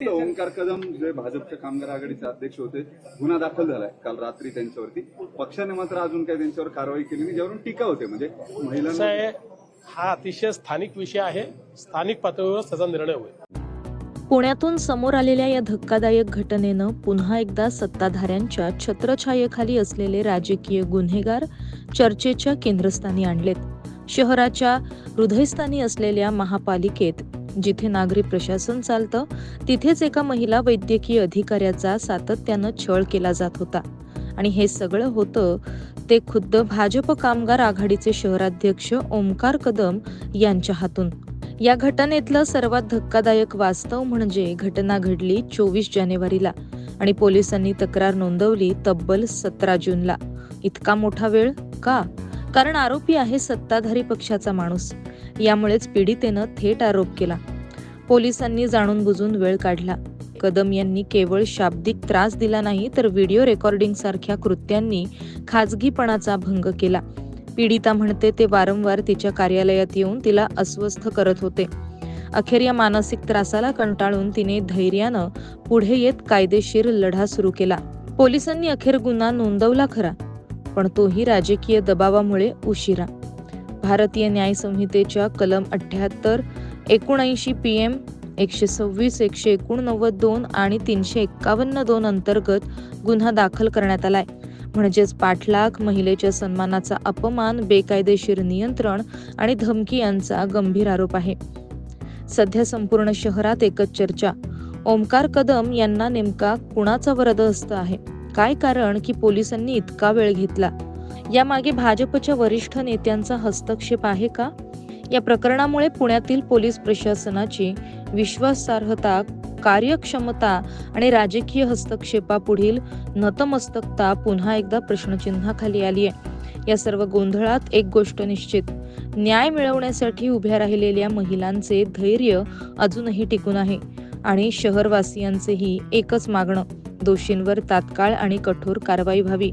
ओंकार कदम जे भाजपच्या कामगार आघाडीचे अध्यक्ष होते गुन्हा दाखल झालाय काल रात्री त्यांच्यावरती. पक्षाने मात्र अजून काही त्यांच्यावर कारवाई केली नाही ज्यावरून टीका होते म्हणजे आहे हा अतिशय स्थानिक विषय आहे. स्थानिक पातळीवरच त्याचा निर्णय होईल. पुण्यातून समोर आलेल्या या धक्कादायक घटनेनं पुन्हा एकदा सत्ताधाऱ्यांच्या छत्रछायेखाली असलेले राजकीय गुन्हेगार चर्चेच्या केंद्रस्थानी आणलेत. शहराच्या हृदयस्थानी असलेल्या महापालिकेत जिथे नागरी प्रशासन चालतं तिथेच एका महिला वैद्यकीय अधिकाऱ्याचा सातत्यानं छळ केला जात होता. आणि हे सगळं होतं ते खुद्द भाजप कामगार आघाडीचे शहराध्यक्ष ओमकार कदम यांच्या हातून. या घटनेतलं सर्वात धक्कादायक वास्तव म्हणजे घटना घडली चोवीस जानेवारीला आणि पोलिसांनी तक्रार नोंदवली तब्बल सतरा जूनला. इतका मोठा वेळ? का? कारण आरोपी आहे सत्ताधारी पक्षाचा माणूस. यामुळेच पीडितेनं थेट आरोप केला. पोलिसांनी जाणून बुजून वेळ काढला. कदम यांनी केवळ शाब्दिक त्रास दिला नाही तर व्हिडिओ रेकॉर्डिंग सारख्या कृत्यांनी खाजगीपणाचा भंग केला. पीडिता म्हणते ते वारंवार तिच्या कार्यालयात येऊन तिला अस्वस्थ करत होते. अखेर या मानसिक त्रासाला कंटाळून तिने धैर्यानं पुढे येत कायदेशीर लढा सुरू केला. पोलिसांनी अखेर गुन्हा नोंदवला खरा पण तोही राजकीय दबावामुळे उशिरा. भारतीय न्याय संहितेच्या कलम अठ्याहत्तर एकोणऐंशी पी एम एकशे सव्वीस एकशे एकोणनव्वद दोन आणि तीनशे एक्कावन्न दोन अंतर्गत गुन्हा दाखल करण्यात आलाय. म्हणजेच पाठलाग महिलेच्या सन्मानाचा अपमान बेकायदेशीर नियंत्रण आणि धमकी यांचा गंभीर आरोप आहे. सध्या संपूर्ण शहरात एकच चर्चा. ओमकार कदम यांना नेमका कुणाचा वरदहस्त आहे? काय कारण की पोलिसांनी इतका वेळ घेतला? यामागे भाजपच्या वरिष्ठ नेत्यांचा हस्तक्षेप आहे का? या प्रकरणामुळे पुण्यातील पोलीस प्रशासनाची विश्वासार्हता कार्यक्षमता आणि राजकीय हस्तक्षेपापुढील नतमस्तकता पुन्हा एकदा प्रश्नचिन्हाखाली आली आहे. या सर्व गोंधळात एक गोष्ट निश्चित. न्याय मिळवण्यासाठी उभ्या राहिलेल्या महिलांचे धैर्य अजूनही टिकून आहे आणि शहरवासियांचेही एकच मागणं दोषींवर तात्काळ आणि कठोर कारवाई व्हावी.